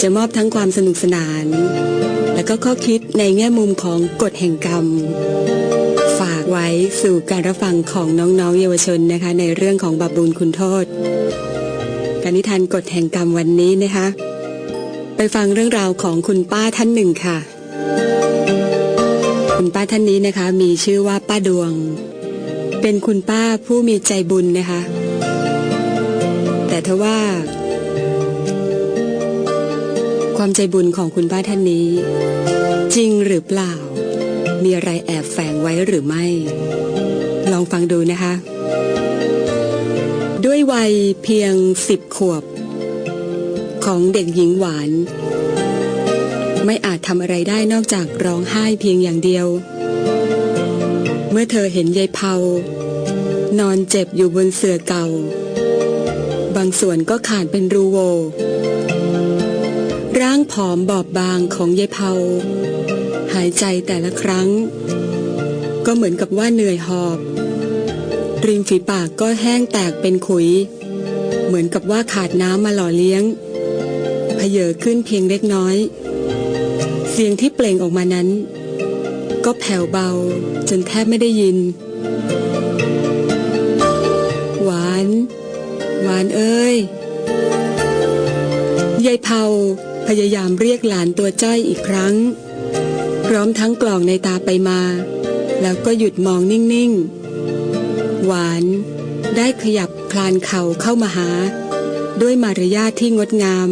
จะมอบทั้งความสนุกสนาน และก็ข้อคิดในแง่มุมของกฎแห่งกรรม ฝากไว้สู่การรับฟังของน้องๆ เยาวชนนะคะ ในเรื่องของบาปบุญคุณโทษ การนิทานกฎแห่งกรรมวันนี้นะคะ ไปฟังเรื่องราวของคุณป้าท่านหนึ่งค่ะ คุณป้าท่านนี้นะคะ มีชื่อว่าป้าดวง เป็นคุณป้าผู้มีใจบุญนะคะ แต่ทว่า ความใจบุญของคุณป้าท่านนี้ จริงหรือเปล่า มีอะไรแอบแฝงไว้หรือไม่ ลองฟังดูนะคะ ด้วยวัยเพียงสิบขวบ ของเด็กหญิงหวาน ไม่อาจทำอะไรได้นอกจากร้องไห้เพียงอย่างเดียว เมื่อเธอเห็นยายเผานอนเจ็บอยู่บนเสื่อเก่า บางส่วนก็ขาดเป็นรูโว ร่างผอมบอบบางของยายเผาหายใจแต่ละครั้ง ก็เหมือนกับว่าเหนื่อยหอบ ริมฝีปากก็แห้งแตกเป็นขุย เหมือนกับว่าขาดน้ำมาหล่อเลี้ยงเพเยอขึ้นเพียงเล็กน้อย เสียงที่เปล่งออกมานั้น ก็แผ่วเบาจนแทบไม่ได้ยิน หวาน หวานเอ้ยยายเผา พยายามเรียกหลานตัวจ้อยอีกครั้ง พร้อมทั้งกล่องในตาไปมา แล้วก็หยุดมองนิ่งๆ หวานได้ขยับคลานเข่าเข้ามาหา ด้วยมารยาทที่งดงาม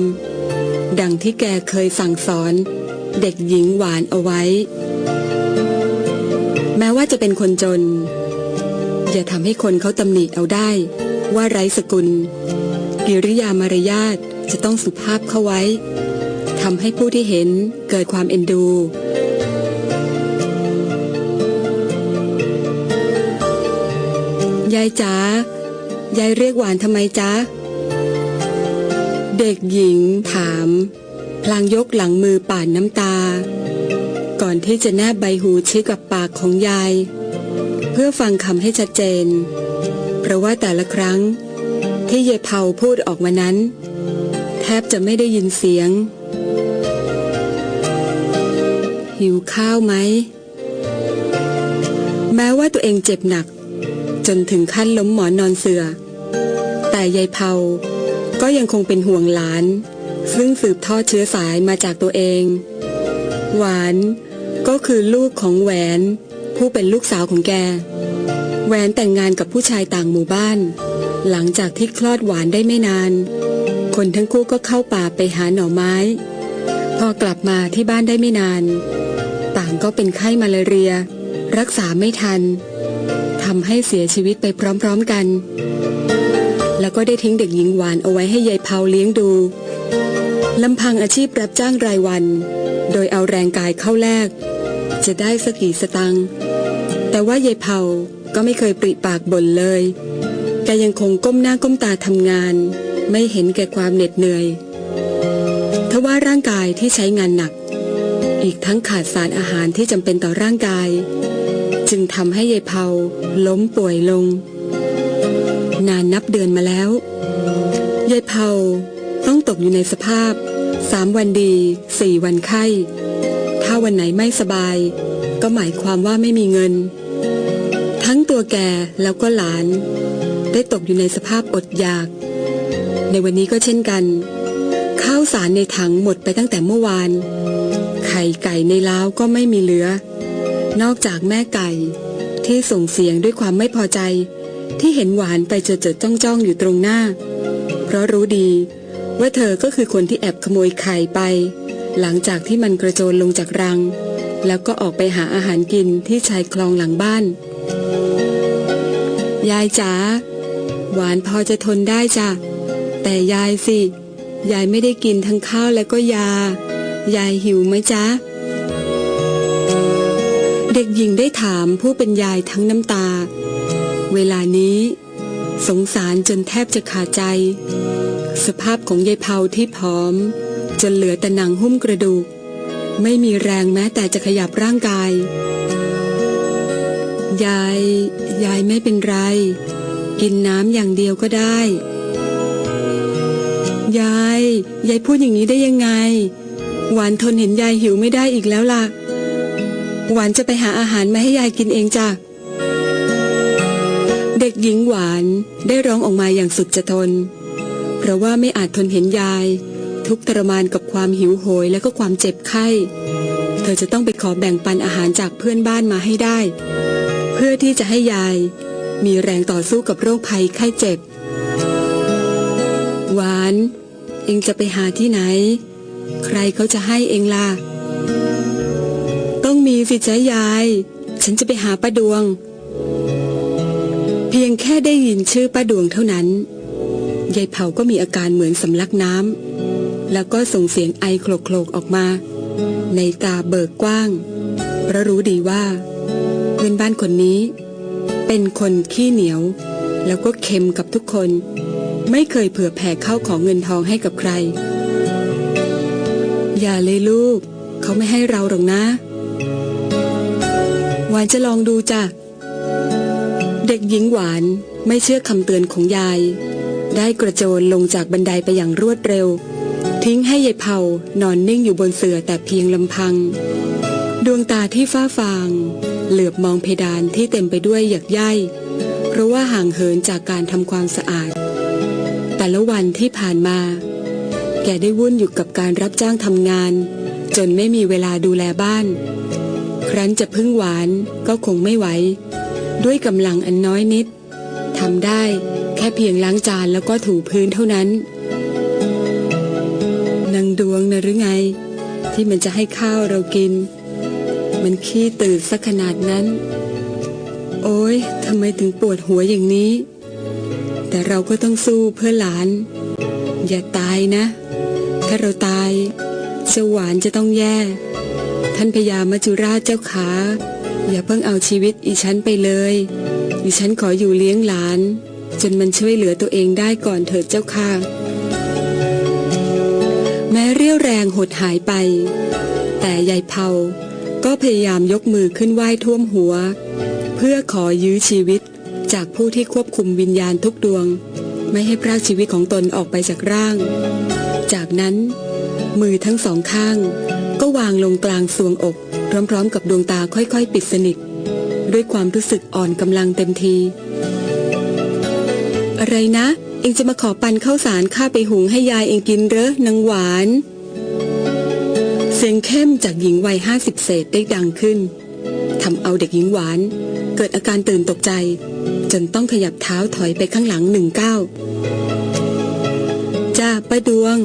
ดังที่แกเคยสั่งสอน เด็กหญิงหวานเอาไว้ แม้ว่าจะเป็นคนจน อย่าทำให้คนเขาตำหนิเอาได้ ว่าไร้สกุลกิริยามารยาทจะต้องสุภาพเข้าไว้ ทำให้ผู้ที่เห็นเกิดความเอ็นดู ยายจ๋ายายเรียกหวานทำไมจ๊ะ เด็กหญิงถาม พลางยกหลังมือป่านน้ำตา ก่อนที่จะแนบใบหูชิดกับปากของยาย เพื่อฟังคำให้ชัดเจน เพราะว่าแต่ละครั้งที่ยายเผาพูดออกมานั้น แทบจะไม่ได้ยินเสียง หิวข้าวไหม แม้ว่าตัวเองเจ็บหนัก จนถึงขั้นล้มหมอนนอนเสือ แต่ยายเผาก็ยังคงเป็นห่วงหลาน ซึ่งสืบทอดเชื้อสายมาจากตัวเอง หวานก็คือลูกของแหวน ผู้เป็นลูกสาวของแก แหวนแต่งงานกับผู้ชายต่างหมู่บ้าน หลังจากที่คลอดหวานได้ไม่นาน คนทั้งคู่ก็เข้าป่าไปหาหน่อไม้ พอกลับมาที่บ้านได้ไม่นาน ต่างก็เป็นไข้มาลาเรีย รักษาไม่ทันทำให้เสียชีวิตไปพร้อมๆกัน แล้วก็ได้ทิ้งเด็กหญิงหวานเอาไว้ให้ยายเผาเลี้ยงดูลำพังอาชีพรับจ้างรายวัน โดยเอาแรงกายเข้าแลกจะได้สักกี่สตังค์แต่ว่ายายเผาก็ไม่เคยปริปากบ่นเลยแกยังคงก้มหน้าก้มตาทำงาน ไม่เห็นแก่ความเหน็ดเหนื่อยทว่าร่างกายที่ใช้งานหนัก อีกทั้งขาดสารอาหารที่จำเป็นต่อร่างกาย จึงทำให้ยายเผาล้มป่วยลง นานนับเดือนมาแล้วยายเผาต้องตกอยู่ในสภาพสามวันดีสี่วันไข้ ถ้าวันไหนไม่สบาย ก็หมายความว่าไม่มีเงิน ทั้งตัวแกแล้วก็หลาน ได้ตกอยู่ในสภาพอดอยาก ในวันนี้ก็เช่นกัน ข้าวสารในถังหมดไปตั้งแต่เมื่อวาน ไข่ไก่ในล้าวก็ไม่มีเหลือ นอกจากแม่ไก่ที่ส่งเสียงด้วยความไม่พอใจ ที่เห็นหวานไปเจอเจอจ้องจ้องอยู่ตรงหน้า เพราะรู้ดี ว่าเธอก็คือคนที่แอบขโมยไข่ไป หลังจากที่มันกระโจนลงจากรัง แล้วก็ออกไปหาอาหารกินที่ชายคลองหลังบ้าน ยายจ๋าหวานพอจะทนได้จ้ะ แต่ยายสิ ยายไม่ได้กินทั้งข้าวและก็ยา ยายหิวไหมจ๊ะ เด็กหญิงได้ถามผู้เป็นยายทั้งน้ำตา เวลานี้ สงสารจนแทบจะขาดใจ สภาพของยายเผาที่ผอม จนเหลือแต่หนังหุ้มกระดูก ไม่มีแรงแม้แต่จะขยับร่างกาย ยาย ยายไม่เป็นไร กินน้ำอย่างเดียวก็ได้ ยาย ยายพูดอย่างนี้ได้ยังไง หวานทนเห็นยายหิวไม่ได้อีกแล้วล่ะ หวานจะไปหาอาหารมาให้ยายกินเองจ้ะ เด็กหญิงหวานได้ร้องออกมาอย่างสุดจะทน เพราะว่าไม่อาจทนเห็นยาย ทุกทรมานกับความหิวโหยและก็ความเจ็บไข้ เธอจะต้องไปขอแบ่งปันอาหารจากเพื่อนบ้านมาให้ได้ เพื่อที่จะให้ยาย มีแรงต่อสู้กับโรคภัยไข้เจ็บ วาน เองจะไปหาที่ไหน ใครเขาจะให้เองล่ะ ต้องมีสิจ้ายาย ฉันจะไปหาป้าดวง เพียงแค่ได้ยินชื่อป้าดวงเท่านั้น ยายเผาก็มีอาการเหมือนสำลักน้ำ แล้วก็ส่งเสียงไอโคลกๆออกมา ในตาเบิกกว้าง เพราะรู้ดีว่าเพื่อนบ้านคนนี้ เป็นคนขี้เหนียว แล้วก็เค็มกับทุกคน ไม่เคยเผื่อแผ่เข้าของเงินทองให้กับใคร อย่าเลยลูก เขาไม่ให้เราหรอกนะ หวานจะลองดูจ้ะ เด็กหญิงหวานไม่เชื่อคำเตือนของยาย ได้กระโจนลงจากบันไดไปอย่างรวดเร็ว ทิ้งให้ยายเผานอนนิ่งอยู่บนเสื่อแต่เพียงลำพัง ดวงตาที่ฟ้าฟาง เหลือบมองเพดานที่เต็มไปด้วยหยักใยเพราะว่าห่างเหินจากการทำความสะอาด แต่ละวันที่ผ่านมา แกได้วุ่นอยู่กับการรับจ้างทำงาน จนไม่มีเวลาดูแลบ้าน ครั้นจะพึ่งหวานก็คงไม่ไหว ด้วยกำลังอันน้อยนิดทำได้แค่เพียงล้างจานแล้วก็ถูพื้นเท่านั้นนางดวงนะหรือไง ที่มันจะให้ข้าวเรากิน มันขี้ตื่นสักขนาดนั้น โอ้ยทำไมถึงปวดหัวอย่างนี้ แต่เราก็ต้องสู้เพื่อหลาน อย่าตายนะ ถ้าเราตายสวรรค์จะต้องแย่ ท่านพญามัจจุราชเจ้าขา อย่าเพิ่งเอาชีวิตอีฉันไปเลยดิฉันขออยู่เลี้ยงหลาน จนมันช่วยเหลือตัวเองได้ก่อนเถิดเจ้าค่ะ แม้เรี่ยวแรงหดหายไป แต่ยายเผาก็พยายามยกมือขึ้นไหว้ท่วมหัว เพื่อขอยื้อชีวิต จากผู้ที่ควบคุมวิญญาณทุกดวง ไม่ให้พรากชีวิตของตนออกไปจากร่าง จากนั้น มือทั้งสองข้าง ก็วางลงกลางสวงอก พร้อมๆ กับดวงตาค่อยๆ ปิดสนิท ด้วยความรู้สึกอ่อนกำลังเต็มที อะไรนะ เองจะมาขอปันข้าวสารข้าไปหุงให้ยายเองกินเหรอนางหวาน เสียงเข้มจากหญิงวัยห้าสิบเศษได้ดังขึ้นทำเอาเด็กหญิงหวานเกิดอาการตื่นตกใจ จนต้องขยับเท้าถอยไปข้างหลังหนึ่งก้าวจ้าป้าดวง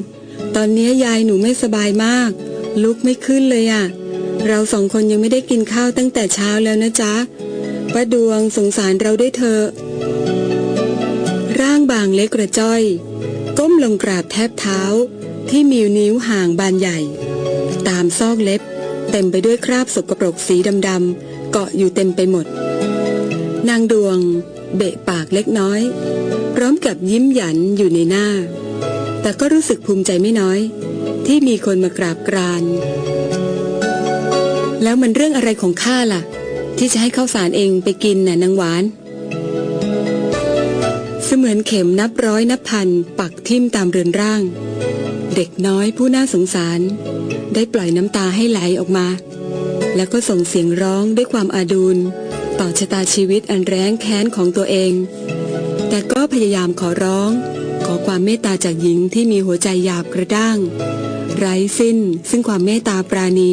ตอนนี้ยายหนูไม่สบายมาก ลุกไม่ขึ้นเลยอะ่ะ เราสองคนยังไม่ได้กินข้าวตั้งแต่เช้าแล้วนะจ๊ะป้าดวงสงสารเราด้วยเถอะร่างบางเล็กกระจ้อย ก้มลงกราบแทบเท้า ที่มีนิ้วห่างบานใหญ่ ตามซอกเล็บ เต็มไปด้วยคราบสกปรกสีดำๆเกาะอยู่เต็มไปหมด นางดวง เบะปากเล็กน้อย พร้อมกับยิ้มหยันอยู่ในหน้า แต่ก็รู้สึกภูมิใจไม่น้อย ที่มีคนมากราบกราน แล้วมันเรื่องอะไรของข้าล่ะ ที่จะให้ข้าวสารเองไปกินน่ะนางหวาน เสมือนเข็มนับร้อยนับพัน ปักทิ่มตามเรือนร่าง เด็กน้อยผู้น่าสงสาร ได้ปล่อยน้ำตาให้ไหลออกมา แล้วก็ส่งเสียงร้องด้วยความอาดูล ต่อชะตาชีวิตอันแร้งแค้นของตัวเอง แต่ก็พยายามขอร้อง ขอความเมตตาจากหญิงที่มีหัวใจหยาบกระด้าง ไร้สิ้นซึ่งความเมตตาปราณี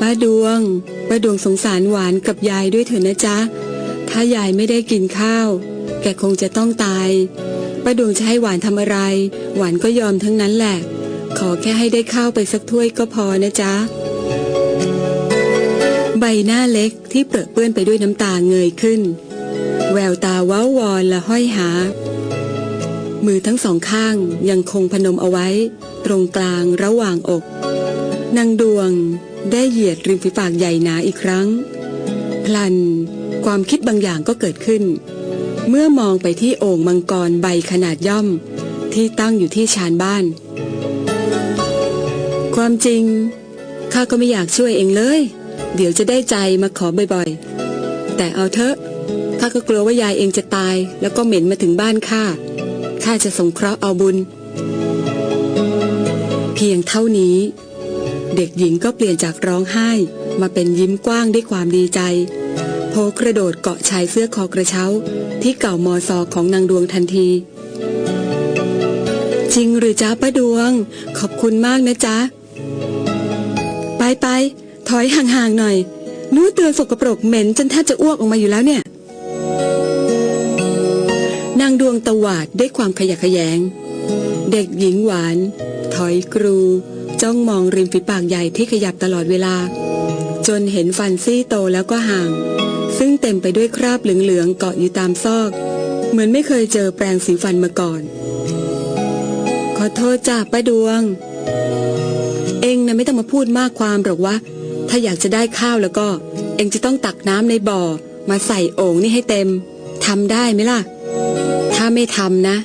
ป้าดวงป้าดวงสงสารหวานกับยายด้วยเถอะนะจ๊ะ ถ้ายายไม่ได้กินข้าว แกคงจะต้องตายป้าดวงจะให้หวานทำอะไร หวานก็ยอมทั้งนั้นแหละ ขอแค่ให้ได้ข้าวไปสักถ้วยก็พอนะจ๊ะ ใบหน้าเล็กที่เปรอะเปื้อนไปด้วยน้ำตาเงยขึ้น แววตาว้าวอนและห้อยหา มือทั้งสองข้างยังคงพนมเอาไว้ ตรงกลางระหว่างอก นางดวงได้เหยียดริมฝีปากใหญ่หนาอีกครั้ง พลัน ความคิดบางอย่างก็เกิดขึ้น เมื่อมองไปที่โอ่งมังกรใบขนาดย่อม ที่ตั้งอยู่ที่ชานบ้าน ความจริงข้าก็ไม่อยากช่วยเองเลย เดี๋ยวจะได้ใจมาขอบ่อยๆ แต่เอาเถอะข้าก็กลัวว่ายายเองจะตาย แล้วก็เหม็นมาถึงบ้านข้าข้าจะสงเคราะห์เอาบุญ เพียงเท่านี้ เด็กหญิงก็เปลี่ยนจากร้องไห้ มาเป็นยิ้มกว้างด้วยความดีใจ โพกระโดดเกาะชายเสื้อคอกระเช้า ที่เก่ามอซอของนางดวงทันที จริงหรือจ้าป้าดวง ขอบคุณมากนะจ๊ะ ไปไป อยห่างๆหน่อยนู้เตือนสกปรกเหม็นจนแทบจะอ้วกออกมาอยู่แล้วเนี่ย นางดวงตวาดด้วยความขยะแขยง เด็กหญิงหวาน ถอยกรู จ้องมองริมฝีปากใหญ่ที่ขยับตลอดเวลา จนเห็นฟันซี่โตแล้วก็ห่าง ซึ่งเต็มไปด้วยคราบเหลืองๆเกาะอยู่ตามซอก เหมือนไม่เคยเจอแปรงสีฟันมาก่อน ขอโทษจ้าป้าดวง เองนะไม่ต้องมาพูดมากความหรอกวะ ถ้าอยากจะได้ข้าวแล้วก็ เองจะต้องตักน้ำในบ่อ มาใส่โอ่งนี่ให้เต็มทำได้ไหมล่ะ ถ้าไม่ทำนะ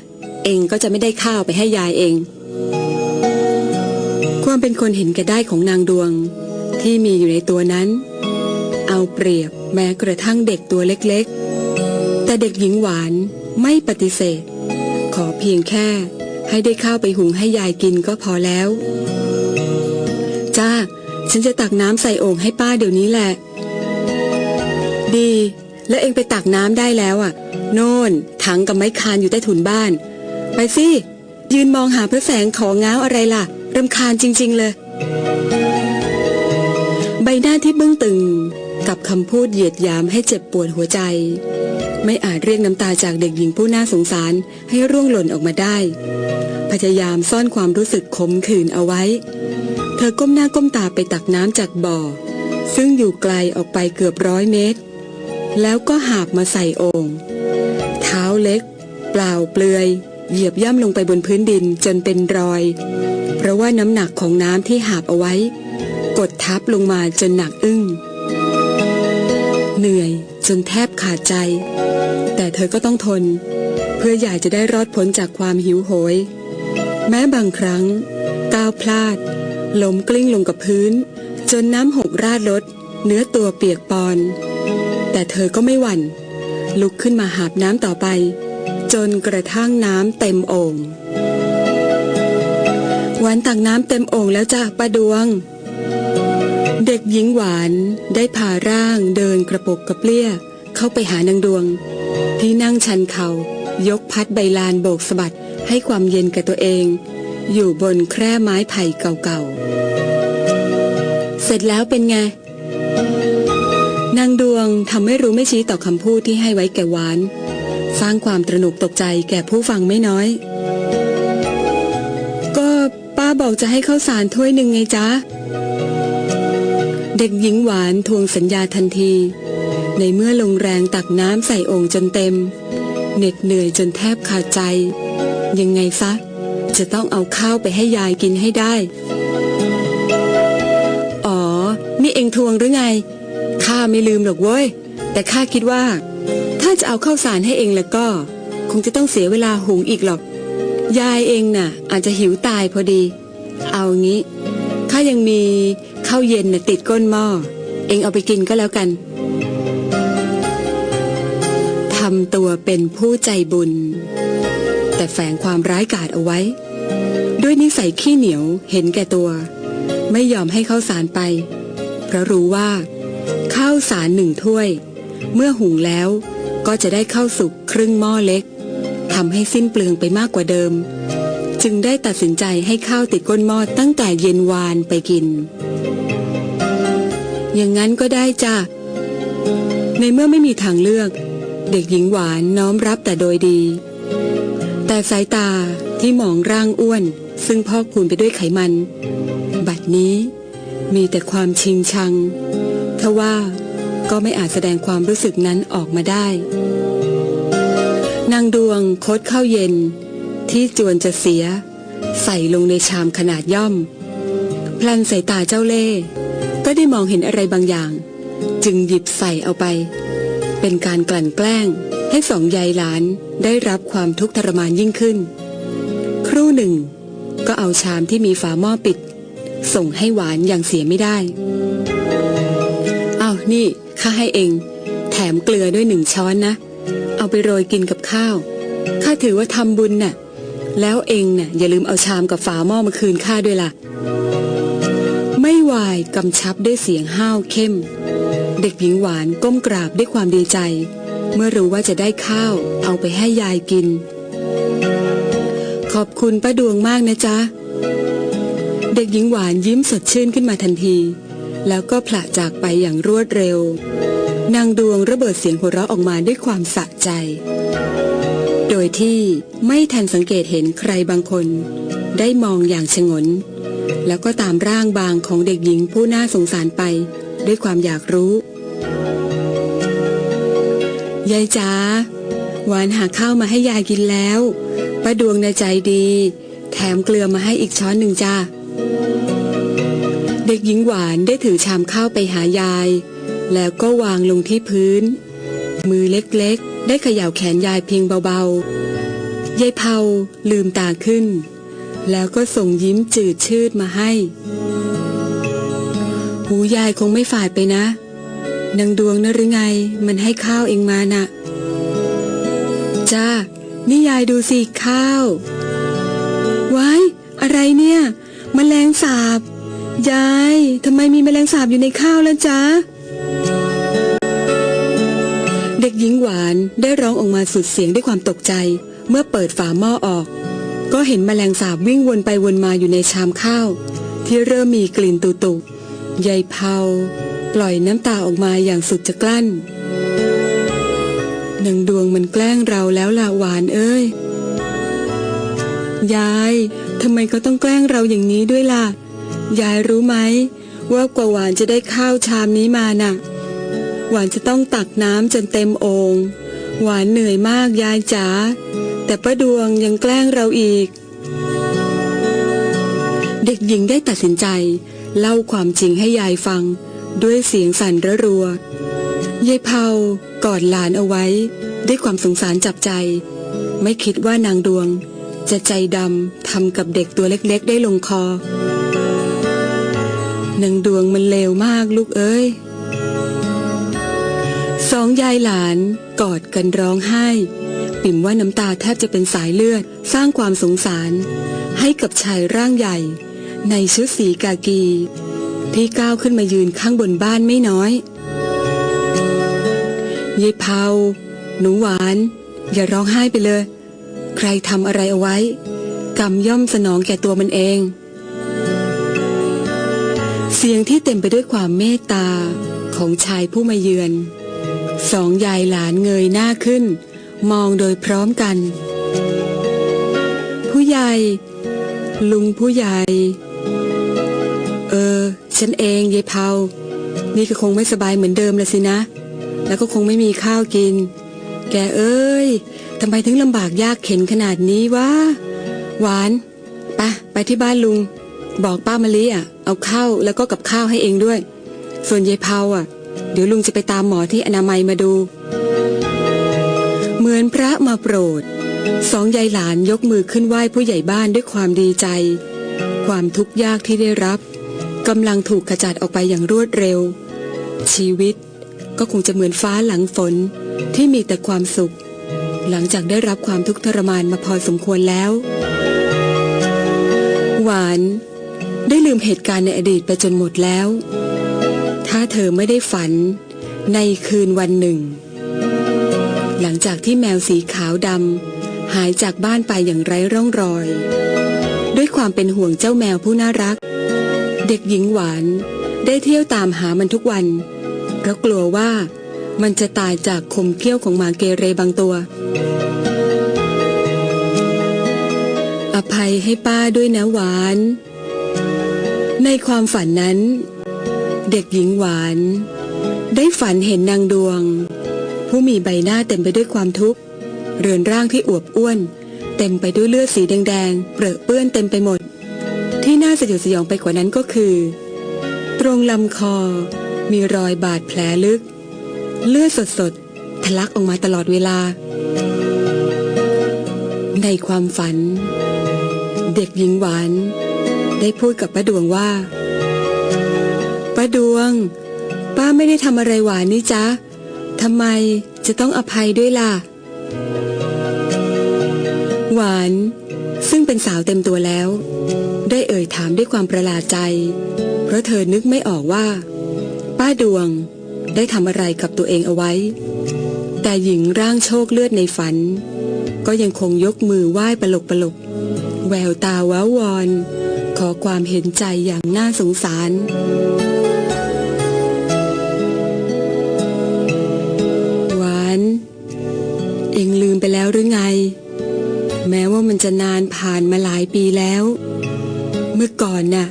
เองก็จะไม่ได้ข้าวไปให้ยายเอง ความเป็นคนเห็นแก่ได้ของนางดวง ที่มีอยู่ในตัวนั้น เอาเปรียบแม้กระทั่งเด็กตัวเล็กๆ แต่เด็กหญิงหวานไม่ปฏิเสธ ขอเพียงแค่ให้ได้ข้าวไปหุงให้ยายกินก็พอแล้ว ฉันจะตักน้ำใส่โอ่งให้ป้าเดี๋ยวนี้แหละ ดี แล้วเองไปตักน้ำได้แล้วอะ โน่น ถังกับไม้คานอยู่ใต้ถุนบ้าน ไปสิ ยืนมองหาพระแสงของง้าวอะไรล่ะรำคาญจริง ๆ เลย ใบหน้าที่บึ้งตึงกับคำพูดเหยียดยามให้เจ็บปวดหัวใจ ไม่อาจเรียกน้ำตาจากเด็กหญิงผู้น่าสงสารให้ร่วงหล่นออกมาได้ พยายามซ่อนความรู้สึกขมขื่นเอาไว้ เธอก้มหน้าก้มตาไปตักน้ำจากบ่อ ซึ่งอยู่ไกลออกไปเกือบร้อยเมตร แล้วก็หาบมาใส่โอ่งเท้าเล็ก เปล่าเปลือย เหยียบย่ำลงไปบนพื้นดินจนเป็นรอย เพราะว่าน้ำหนักของน้ำที่หาบเอาไว้ กดทับลงมาจนหนักอึ้ง เหนื่อยจนแทบขาดใจ แต่เธอก็ต้องทน เพื่ออยากจะได้รอดพ้นจากความหิวโหย แม้บางครั้งก้าวพลาด ล้มกลิ้งลงกับพื้น จนน้ำหกราดรถเนื้อตัวเปียกปอน แต่เธอก็ไม่หวั่น ลุกขึ้นมาหาบน้ำต่อไป จนกระทั่งน้ำเต็มโอ่งหวานตักน้ำเต็มโอ่งแล้วจ้ะป้าดวง เด็กหญิงหวานได้พาร่างเดินกระปกกระเปี้ย เข้าไปหานางดวง ที่นั่งชันเขายกพัดใบลานโบกสะบัดให้ความเย็นแกับตัวเอง อยู่บนแคร่ไม้ไผ่เก่าๆ เสร็จแล้วเป็นไง นางดวงทำไม่รู้ไม่ชี้ต่อคำพูดที่ให้ไว้แก่หวาน สร้างความตระหนกตกใจแก่ผู้ฟังไม่น้อย ก็ป้าบอกจะให้ข้าวสารถ้วยหนึ่งไงจ๊ะ เด็กหญิงหวานทวงสัญญาทันที ในเมื่อลงแรงตักน้ำใส่โอ่งจนเต็ม เหน็ดเหนื่อยจนแทบขาดใจ ยังไงซะ จะต้องเอาข้าวไปให้ยายกินให้ได้ อ๋อ นี่เองทวงหรือไง ข้าไม่ลืมหรอกเว้ย แต่ข้าคิดว่า ถ้าจะเอาข้าวสารให้เองแล้วก็ คงจะต้องเสียเวลาหุงอีกหรอก ยายเองน่ะ อาจจะหิวตายพอดี เอางี้ข้ายังมีข้าวเย็นน่ะติดก้นหม้อ เองเอาไปกินก็แล้วกันทำตัวเป็นผู้ใจบุญ แต่แฝงความร้ายกาจเอาไว้ ด้วยนิสัยขี้เหนียวเห็นแก่ตัว ไม่ยอมให้ข้าวสารไป เพราะรู้ว่า ข้าวสารหนึ่งถ้วย เมื่อหุงแล้วก็จะได้ข้าวสุกครึ่งหม้อเล็กทำให้สิ้นเปลืองไปมากกว่าเดิม จึงได้ตัดสินใจให้ข้าวติดก้นหม้อตั้งแต่เย็นวานไปกิน อย่างนั้นก็ได้จ้ะ ในเมื่อไม่มีทางเลือก เด็กหญิงหวานน้อมรับแต่โดยดี แต่สายตาที่มองร่างอ้วน ซึ่งพอกพูนไปด้วยไขมัน บัดนี้มีแต่ความชิงชังทว่าก็ไม่อาจแสดงความรู้สึกนั้นออกมาได้ นางดวงคดข้าวเย็น ที่จวนจะเสีย ใส่ลงในชามขนาดย่อม พลันสายตาเจ้าเล่ ก็ได้มองเห็นอะไรบางอย่าง จึงหยิบใส่เอาไป เป็นการกลั่นแกล้ง ให้สองยายหลานได้รับความทุกข์ทรมานยิ่งขึ้น ครู่หนึ่ง ก็เอาชามที่มีฝาหม้อปิด ส่งให้หวานอย่างเสียไม่ได้ เอานี่ข้าให้เอง แถมเกลือด้วยหนึ่งช้อนนะ เอาไปโรยกินกับข้าว ข้าถือว่าทำบุญน่ะ แล้วเองน่ะอย่าลืมเอาชามกับฝาหม้อมาคืนข้าด้วยล่ะ ไม่วายกำชับด้วยเสียงห้าวเข้ม เด็กหญิงหวานก้มกราบด้วยความดีใจ เมื่อรู้ว่าจะได้ข้าว เอาไปให้ยายกิน ขอบคุณป้าดวงมากนะจ๊ะ เด็กหญิงหวานยิ้มสดชื่นขึ้นมาทันที แล้วก็ผละจากไปอย่างรวดเร็ว นางดวงระเบิดเสียงหัวเราะออกมาด้วยความสะใจ โดยที่ไม่ทันสังเกตเห็นใครบางคน ได้มองอย่างชงน แล้วก็ตามร่างบางของเด็กหญิงผู้น่าสงสารไป ด้วยความอยากรู้ ยายจ๋าหวานหาข้าวมาให้ยายกินแล้ว ป้าดวงในใจดี แถมเกลือมาให้อีกช้อนหนึ่งจ้าเด็กหญิงหวานได้ถือชามข้าวไปหายาย แล้วก็วางลงที่พื้น มือเล็กๆ ได้เขย่าแขนยายเพียงเบาๆยายเผาลืมตาขึ้น แล้วก็ส่งยิ้มจืดชืดมาให้ หูยายคงไม่ฝาดไปนะนางดวงนะหรือไง มันให้ข้าวเองมาน่ะ นี่ยายดูสิข้าวว้ายอะไรเนี่ยมแมลงสาบ ยายทำไมมีแมลงสาบอยู่ในข้าวแล้วจ๊ะ เด็กหญิงหวานได้ร้องออกมาสุดเสียงด้วยความตกใจ เมื่อเปิดฝาหม้อออก ก็เห็นแมลงสาบวิ่งวนไปวนมาอยู่ในชามข้าว ที่เริ่มมีกลิ่นตุตุยายเผาปล่อยน้ำตาออกมาอย่างสุดจะกลั้น นางดวงมันแกล้งเราแล้วล่ะหวานเอ้ย ยายทำไมเขาต้องแกล้งเราอย่างนี้ด้วยล่ะ ยายรู้ไหมว่ากว่าหวานจะได้ข้าวชามนี้มาน่ะ หวานจะต้องตักน้ำจนเต็มโองค์หวานเหนื่อยมากยายจ๋าแต่ป้าดวงยังแกล้งเราอีก เด็กหญิงได้ตัดสินใจ เล่าความจริงให้ยายฟัง ด้วยเสียงสั่นระรัว ยายเผากอดหลานเอาไว้ ด้วยความสงสารจับใจ ไม่คิดว่านางดวง จะใจดำทำกับเด็กตัวเล็กๆ ได้ลงคอนางดวงมันเลวมากลูกเอ้ยสองยายหลานกอดกันร้องไห้ ปิ่มว่าน้ำตาแทบจะเป็นสายเลือดสร้างความสงสาร ให้กับชายร่างใหญ่ ในชุดสีกากี ที่ก้าวขึ้นมายืนข้างบนบ้านไม่น้อย ยายเผาหนูหวาน อย่าร้องไห้ไปเลย ใครทำอะไรเอาไว้ กรรมย่อมสนองแก่ตัวมันเอง เสียงที่เต็มไปด้วยความเมตตาของชายผู้มาเยือน สองยายหลานเงยหน้าขึ้น มองโดยพร้อมกัน ผู้ใหญ่ ลุงผู้ใหญ่ เออ ฉันเองยายเผานี่ก็คงไม่สบายเหมือนเดิมละสินะ แล้วก็คงไม่มีข้าวกิน แกเอ้ยทำไมถึงลำบากยากเข็นขนาดนี้วะหวานปะไปที่บ้านลุง บอกป้ามะลิอะ เอาข้าวแล้วก็กับข้าวให้เองด้วย ส่วนยายเผาอะ เดี๋ยวลุงจะไปตามหมอที่อนามัยมาดู เหมือนพระมาโปรด สองยายหลานยกมือขึ้นไหว้ผู้ใหญ่บ้านด้วยความดีใจ ความทุกข์ยากที่ได้รับกำลังถูกขจัดออกไปอย่างรวดเร็ว ชีวิต ก็คงจะเหมือนฟ้าหลังฝนที่มีแต่ความสุข หลังจากได้รับความทุกข์ทรมานมาพอสมควรแล้ว หวานได้ลืมเหตุการณ์ในอดีตไปจนหมดแล้ว ถ้าเธอไม่ได้ฝันในคืนวันหนึ่ง หลังจากที่แมวสีขาวดำหายจากบ้านไปอย่างไร้ร่องรอย ด้วยความเป็นห่วงเจ้าแมวผู้น่ารัก เด็กหญิงหวานได้เที่ยวตามหามันทุกวัน ราะกลัวว่ามันจะตายจากคมเขี้ยวของหมาเกเรบางตัว อภัยให้ป้าด้วยนะหวาน ในความฝันนั้น เด็กหญิงหวาน ได้ฝันเห็นนางดวง ผู้มีใบหน้าเต็มไปด้วยความทุกข์ เรือนร่างที่อวบอ้วน เต็มไปด้วยเลือดสีแดงๆเปรอะเปื้อนเต็มไปหมด ที่น่าสยดสยองไปกว่านั้นก็คือ ตรงลำคอ มีรอยบาดแผลลึก เลือดสดๆ ทะลักออกมาตลอดเวลา ในความฝัน เด็กหญิงหวาน ได้พูดกับป้าดวงว่าป้าดวง ป้าไม่ได้ทำอะไรหวานนี่จ๊ะทำไมจะต้องอภัยด้วยล่ะ หวาน ซึ่งเป็นสาวเต็มตัวแล้ว ได้เอ่ยถามด้วยความประหลาดใจ เพราะเธอนึกไม่ออกว่า ป้าดวงได้ทำอะไรกับตัวเองเอาไว้ แต่หญิงร่างโชคเลือดในฝัน ก็ยังคงยกมือไหว้ปลกปลกแววตาว้าวอน ขอความเห็นใจอย่างน่าสงสาร หวาน เองลืมไปแล้วหรือไง แม้ว่ามันจะนานผ่านมาหลายปีแล้ว เมื่อก่อนน่ะ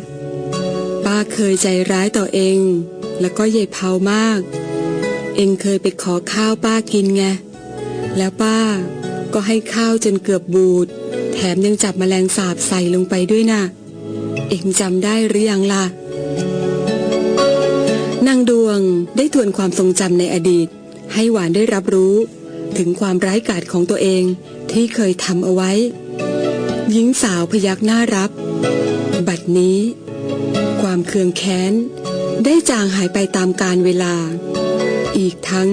ป้าเคยใจร้ายต่อเอง แล้วก็ยายเผามาก เองเคยไปขอข้าวป้ากินไง แล้วป้าก็ให้ข้าวจนเกือบบูด แถมยังจับแมลงสาบใส่ลงไปด้วยนะ่ะ เองจำได้หรือยังล่ะ นางดวงได้ทวนความทรงจำในอดีต ให้หวานได้รับรู้ ถึงความร้ายกาจของตัวเองที่เคยทำเอาไว้ หญิงสาวพยักหน้ารับ บัดนี้ ความเคืองแค้น ได้จางหายไปตามกาลเวลา อีกทั้ง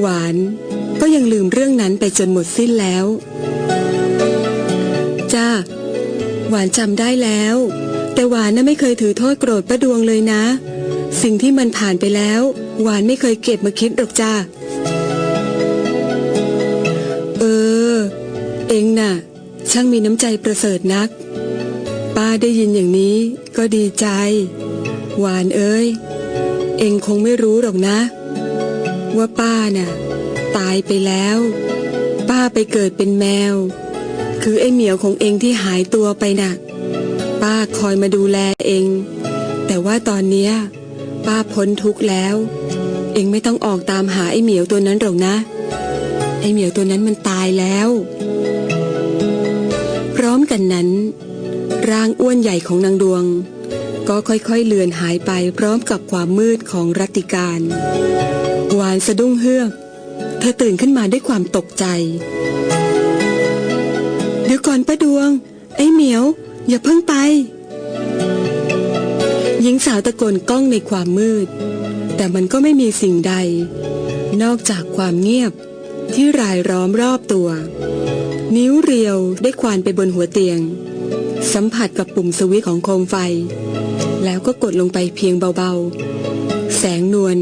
หวานก็ยังลืมเรื่องนั้นไปจนหมดสิ้นแล้ว จ้า หวานจำได้แล้ว แต่หวานน่ะไม่เคยถือโทษโกรธป้าดวงเลยนะ สิ่งที่มันผ่านไปแล้ว หวานไม่เคยเก็บมาคิดหรอกจ้าเออ เองน่ะ ช่างมีน้ำใจประเสริฐนัก ป้าได้ยินอย่างนี้ก็ดีใจ หวานเอ้ย เองคงไม่รู้หรอกนะ ว่าป้าน่ะ ตายไปแล้ว ป้าไปเกิดเป็นแมว คือไอ้เหมียวของเองที่หายตัวไปน่ะ ป้าคอยมาดูแลเอง แต่ว่าตอนเนี้ยป้าพ้นทุกข์แล้ว เองไม่ต้องออกตามหาไอ้เหมียวตัวนั้นหรอกนะ ไอ้เหมียวตัวนั้นมันตายแล้ว พร้อมกันนั้น ร่างอ้วนใหญ่ของนางดวง ก็ค่อยๆเลือนหายไปพร้อมกับความมืดของรัติการวานสะดุ้งเฮือก เธอตื่นขึ้นมาด้วยความตกใจ เดี๋ยวก่อนป้าดวง ไอ้เหมียว อย่าเพิ่งไป หญิงสาวตะโกนก้องในความมืด แต่มันก็ไม่มีสิ่งใด นอกจากความเงียบที่รายล้อมรอบตัว นิ้วเรียวได้ควานไปบนหัวเตียง สัมผัสกับปุ่มสวิตช์ของโคมไฟ แล้วก็กดลงไปเพียงเบาๆ แสงนวล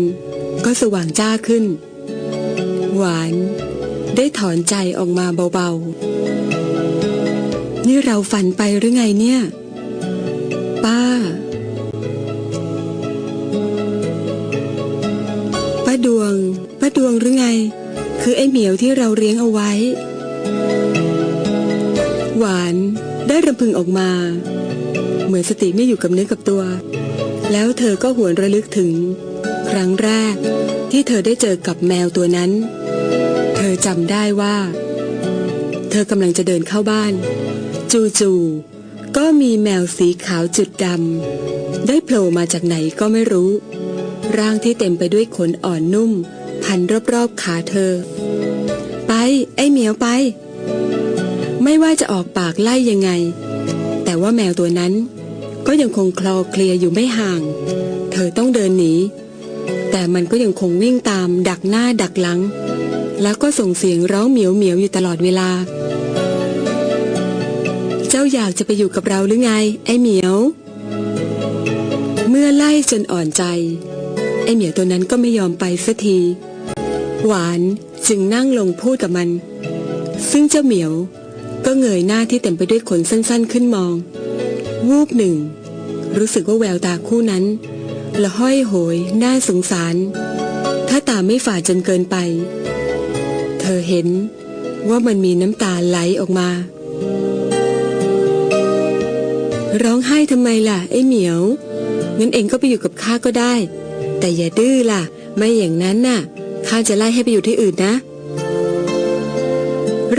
ก็สว่างจ้าขึ้น หวานได้ถอนใจออกมาเบาๆ นี่เราฝันไปหรือไงเนี่ย ป้า ป้าดวง ป้าดวงหรือไง คือไอ้เหมียวที่เราเลี้ยงเอาไว้ หวานได้รำพึงออกมา เหมือนสติไม่อยู่กับเนื้อกับตัว แล้วเธอก็หวนระลึกถึง ครั้งแรกที่เธอได้เจอกับแมวตัวนั้น เธอจำได้ว่า เธอกำลังจะเดินเข้าบ้าน จู่ๆก็มีแมวสีขาวจุดดำได้โผล่มาจากไหนก็ไม่รู้ ร่างที่เต็มไปด้วยขนอ่อนนุ่ม พันรอบๆขาเธอ ไป ไอ้เหมียวไป ไม่ว่าจะออกปากไล่ยังไง แต่ว่าแมวตัวนั้น ก็ยังคงคลอเคลียอยู่ไม่ห่าง เธอต้องเดินหนี แต่มันก็ยังคงวิ่งตามดักหน้าดักหลัง แล้วก็ส่งเสียงร้องเหมียวเหมียวอยู่ตลอดเวลา เจ้าอยากจะไปอยู่กับเราหรือไง ไอ้เหมียว เมื่อไล่จนอ่อนใจ ไอ้เหมียวตัวนั้นก็ไม่ยอมไปสักที หวานจึงนั่งลงพูดกับมัน ซึ่งเจ้าเหมียวก็เงยหน้าที่เต็มไปด้วยขนสั้น ๆ ขึ้นมอง วูบหนึ่ง รู้สึกว่าแววตาคู่นั้น ละห้อยโหย น่าสงสาร ถ้าตาไม่ฝ่าจนเกินไป เธอเห็นว่ามันมีน้ำตาไหลออกมา ร้องไห้ทำไมล่ะ ไอ้เหมียวงั้นเองก็ไปอยู่กับข้าก็ได้ แต่อย่าดื้อล่ะ ไม่อย่างนั้นน่ะข้าจะไล่ให้ไปอยู่ที่อื่นนะ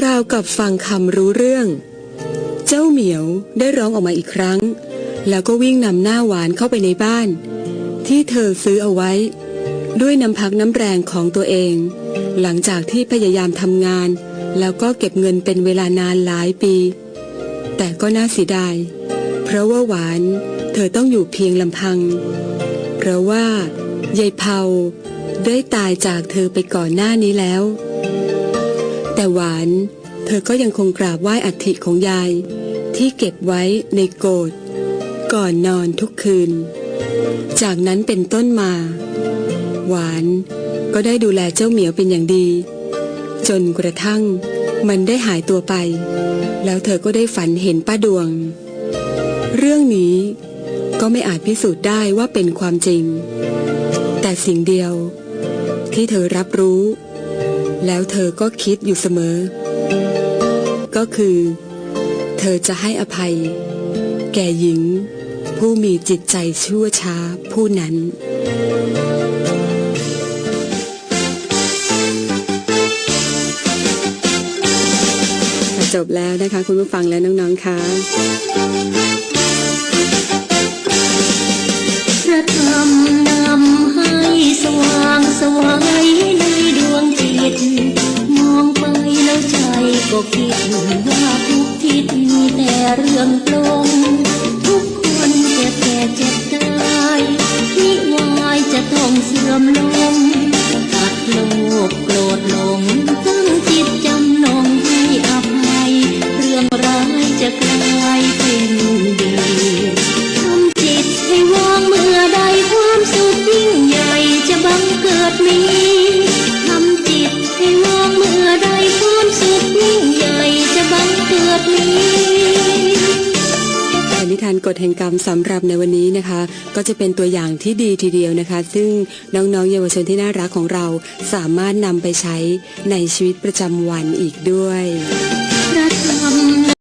ราวกับฟังคำรู้เรื่อง เจ้าเหมียวได้ร้องออกมาอีกครั้ง แล้วก็วิ่งนำหน้าหวานเข้าไปในบ้าน ที่เธอซื้อเอาไว้ ด้วยน้ำพักน้ำแรงของตัวเอง หลังจากที่พยายามทำงาน แล้วก็เก็บเงินเป็นเวลานานหลายปี แต่ก็น่าเสียดาย เพราะว่าหวานเธอต้องอยู่เพียงลำพัง เพราะว่ายายเผาได้ตายจากเธอไปก่อนหน้านี้แล้ว แต่หวาน เธอก็ยังคงกราบไหว้อัฐิของยาย ที่เก็บไว้ในโกรธก่อนนอนทุกคืน จากนั้นเป็นต้นมา หวานก็ได้ดูแลเจ้าเหมียวเป็นอย่างดี จนกระทั่งมันได้หายตัวไป แล้วเธอก็ได้ฝันเห็นป้าดวง เรื่องนี้ก็ไม่อาจพิสูจน์ได้ว่าเป็นความจริง แต่สิ่งเดียวที่เธอรับรู้ แล้วเธอก็คิดอยู่เสมอ ก็คือ เธอจะให้อภัย แก่หญิง ผู้มีจิตใจชั่วช้าผู้นั้นจบแล้วนะคะ คุณผู้ฟังและน้องๆคะพระธรรมนำให้สว่างสวยในดวงจิต มองไปแล้วใจก็คิด ก็จะเป็นตัวอย่างที่ดีทีเดียวนะคะ ซึ่งน้องๆ เยาวชนที่น่ารักของเราสามารถนำไปใช้ในชีวิตประจำวันอีกด้วย